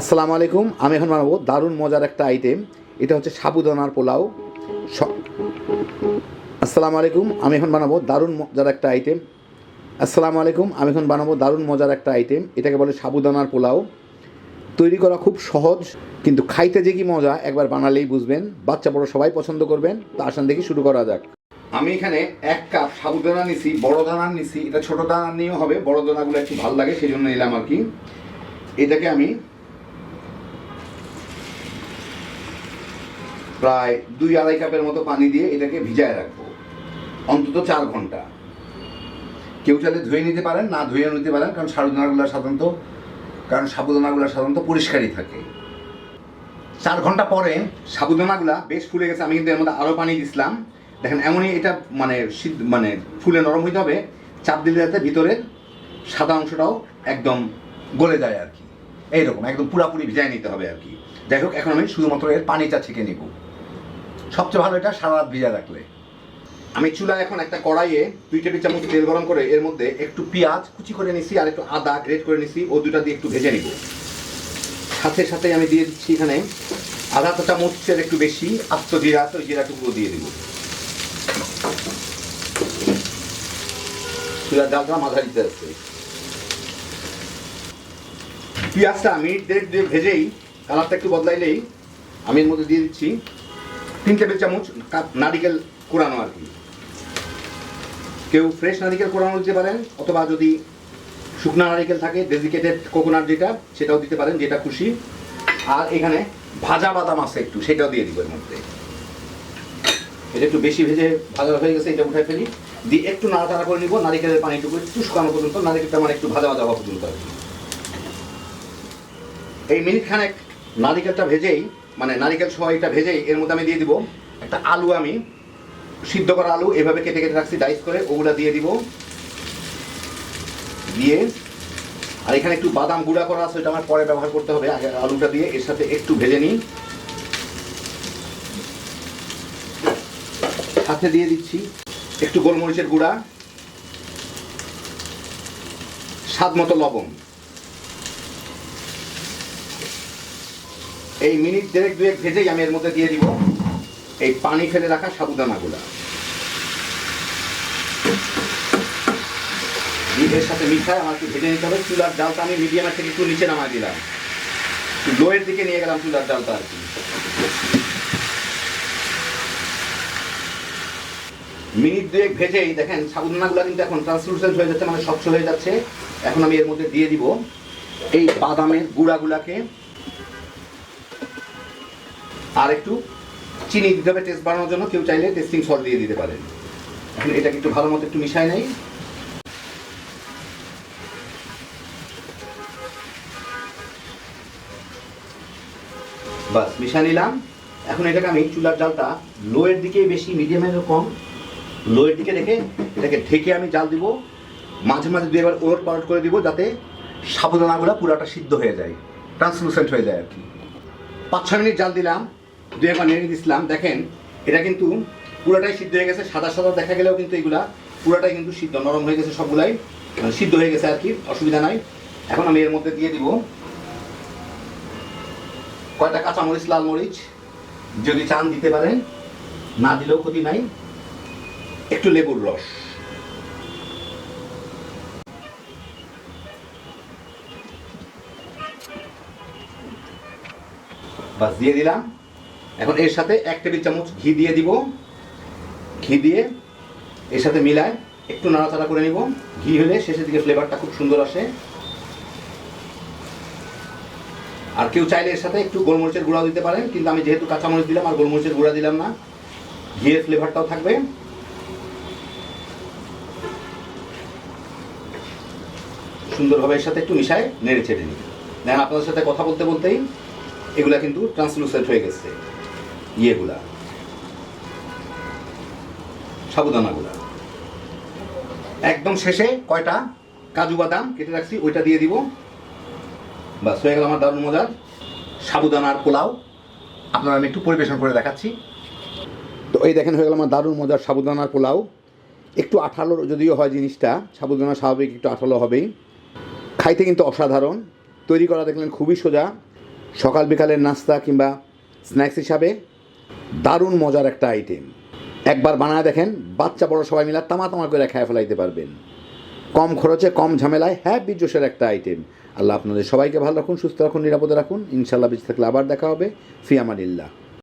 আসসালামু আলাইকুম, আমি এখন বানাবো দারুণ মজার একটা আইটেম এটা হচ্ছে সাবুদানার পোলাও। আসসালামু আলাইকুম, আমি এখন বানাবো দারুণ মজার একটা আইটেম আসসালামু আলাইকুম, আমি এখন বানাবো দারুণ মজার একটা আইটেম এটাকে বলে সাবুদানার পোলাও। তৈরি করা খুব সহজ, কিন্তু খাইতে যে কি মজা, একবার বানালেই বুঝবেন। বাচ্চা বড় সবাই পছন্দ করবেন, তো আসান দেখি শুরু করা যাক। আমি এখানে এক কাপ সাবুদানা নিছি, বড় দানা নিছি। এটা ছোট দানা নিয়েও হবে, বড় দানাগুলো একটু ভালো লাগে সেই জন্য নিলাম আর কি। এটাকে আমি প্রায় দুই আড়াই কাপের মতো পানি দিয়ে এটাকে ভিজায় রাখব। অন্তত চার ঘণ্টা। কেউ চাইলে ধুয়ে নিতে পারেন, না ধুয়ে নিতে পারেন, কারণ সাবুদানাগুলো সাধারণত, কারণ সাবুদানাগুলো সাধারণত পরিষ্কারই থাকে। চার ঘণ্টা পরে সাবুদানাগুলা বেশ ফুলে গেছে, আমি কিন্তু এর মধ্যে আরও পানি দিছিলাম। দেখেন এমনই এটা মানে সিদ্ধ মানে ফুলে নরম হইতে হবে, চাপ দিলে যাতে ভিতরের সাদা অংশটাও একদম গলে যায় আর কি। এইরকম, একদম পুরাপুরি ভিজায় নিতে হবে আর কি। যাই হোক, এখন আমি শুধুমাত্র এর পানিটা ছেঁকে নিব। সবচেয়ে ভালো এটা সারা রাত ভিজা রাখলে আমি চুলায় এখন একটা কড়াইয়ে দুই টেবিল চামচ তেল গরম করে এর মধ্যে একটু পেঁয়াজ কুচি করে নিছি আর একটু আদা গ্রেট করে নিছি, ও দুটা দিয়ে একটু ভেজে নিব। সাথে সাথে আমি দিয়ে দিচ্ছি এখানে আধা চা চামচের একটু বেশি আস্ত জিরা, তো জিরা টুকরো দিয়ে দিব। চুলার ডালটা মাঝারিতে আছে। পেঁয়াজটা আমি দেড় ভেজেই কালারটা একটু বদলাইলেই আমি এর মধ্যে দিয়ে দিচ্ছি তিন টেবিল চামচ নারিকেল কোরানো আর কি। কেউ ফ্রেশ নারিকেল কোরানো দিতে পারেন, অথবা যদি শুকনা নারিকেল থাকে ডেজিকেটেড কোকোনাট যেটা, সেটাও দিতে পারেন, যেটা খুশি। আর এখানে ভাজা বাদাম আছে একটু, সেটাও দিয়ে দিব এর মধ্যে। এটা একটু বেশি ভেজে ভাজা হয়ে গেছে, এটা উঠে ফেলি। দিয়ে একটু নাড়াচাড়া করে নিব, নারিকেলের পানিটুকু একটু শুকানো পর্যন্ত, নারিকেলটা মানে একটু ভাজা ভাজা হওয়া পর্যন্ত এই মিনিট খানেক নারিকেলটা ভেজেই মানে নারিকেল সহ এটা ভেজেই এর মধ্যে আমি দিয়ে দিব একটা আলু আমি। সিদ্ধ করা আলু, এভাবে কেটে কেটে রাখছি ডাইস করে ওগুলা দিয়ে দিব। দিয়ে, আর এখানে একটু বাদাম গুঁড়া করা আছে, ওটা আমার পরে ব্যবহার করতে হবে, আগে আলুটা দিয়ে এর সাথে একটু ভেজে নিই। সাথে দিয়ে দিচ্ছি একটু গোলমরিচের গুঁড়া, স্বাদ মতো লবণ। এই মিনিট দেড়েক, দুয়েক ভেজেই আমি এর মধ্যে দিয়ে দিব এই পানি ফেলে রাখা সাবুদানাগুলা। এর সাথে মিঠাই আমার একটু ভেজে নিতে হবে। চুলার ডালটা আমি মিডিয়ামের থেকে একটু নিচে নামাই দিলাম। লোয়ের দিকে নিয়ে গেলাম চুলার ডালটা আর কি। মিনিট দুয়েক ভেজেই দেখেন সাবুদানাগুলো কিন্তু এখন ট্রান্সলুসেন্ট হয়ে যাচ্ছে মানে স্বচ্ছ হয়ে যাচ্ছে। এখন আমি এর মধ্যে দিয়ে দিব এই বাদামের গুঁড়াগুলাকে। আর একটু চিনি দিতে হবে টেস্ট বাড়ানোর জন্য। কেউ চাইলে টেস্টিং সল্ট দিয়ে দিতে পারেন। এখন এটাকে একটু ভালো মতো একটু মিশাই নেই। বাস মিশা নিলাম। এখন এটাকে আমি চুলার জালটা লোয়ের দিকেই বেশি মিডিয়ামের কম লোয়ের দিকে রেখে এটাকে ঢেকে আমি জাল দিব। মাঝে মাঝে দুই এবার ওলট পালট করে দিব যাতে সাবধানাগুলো পুরাটা সিদ্ধ হয়ে যায় ট্রান্সলুসেন্ট হয়ে যায় আর কি। পাঁচ ছয় মিনিট জাল দিলাম। দুই একবার নেড়ে দিছিলাম দেখেন, এটা কিন্তু পুরোটাই সিদ্ধ হয়ে গেছে, সাদা সাদা দেখা গেলেও কিন্তু এগুলা পুরোটাই কিন্তু সিদ্ধ, নরম হয়ে গেছে সবগুলাই। মানে সিদ্ধ হয়ে গেছে আর কি, অসুবিধা নাই। এখন আমি এর মধ্যে দিয়ে দিব কয়টা কাঁচামরিচ, লাল মরিচ। যদি চান দিতে পারেন, না দিলেও ক্ষতি নাই। একটু লেবুর রস। বাস দিয়ে দিলাম। এখন এর সাথে এক টেবিল চামচ ঘি দিয়ে দিব। ঘি দিয়ে এর সাথে মিলায় একটু নাড়াচাড়া করে নিব। ঘি হলে শেষের দিকে ফ্লেভারটা খুব সুন্দর আসে। আর কেউ চাইলে এর সাথে একটু গোলমরিচের গুঁড়াও দিতে পারেন, কিন্তু আমি যেহেতু কাঁচামরিচ দিলাম আর গোলমরিচের গুঁড়া দিলাম না, ঘিয়ের ফ্লেভারটাও থাকবে। সুন্দরভাবে এর সাথে একটু মিশায় নেড়ে ছেড়ে নিন। দেখেন আপনাদের সাথে কথা বলতে বলতেই এগুলা কিন্তু ট্রান্সলুসেন্ট হয়ে গেছে। ইয়েগুলা। সাবুদানাগুলা। একদম শেষে কয়টা? কাজু বাদাম কেটে রাখছি, ওইটা দিয়ে দিব। বাস, হয়ে গেল আমার দারুণ মজার সাবুদানার পোলাও। আপনারা আমি একটু পরিবেশন করে দেখাচ্ছি। তো এই দেখেন, হয়ে গেল আমার দারুণ মজার সাবুদানার পোলাও। একটু আঠালো যদিও হয় জিনিসটা, সাবুদানা স্বাভাবিক, একটু আঠালো হবেই। খাইতে কিন্তু অসাধারণ। তৈরি করা দেখলেন খুবই সোজা। সকাল বিকালের নাস্তা কিংবা স্ন্যাক্স হিসাবে দারুণ মজার একটা আইটেম একবার বানায় দেখেন, বাচ্চা বড় সবাই মিলে তামা তামা করে খেয়ে ফেলাইতে পারবেন। কম খরচে, কম ঝামেলায় হ্যাপি জোশের একটা আইটেম আল্লাহ আপনাদের সবাইকে ভালো রাখুন, সুস্থ রাখুন, নিরাপদে রাখুন। ইনশাল্লাহ বেঁচে থাকলে আবার দেখা হবে। ফিয়ামানিল্লাহ।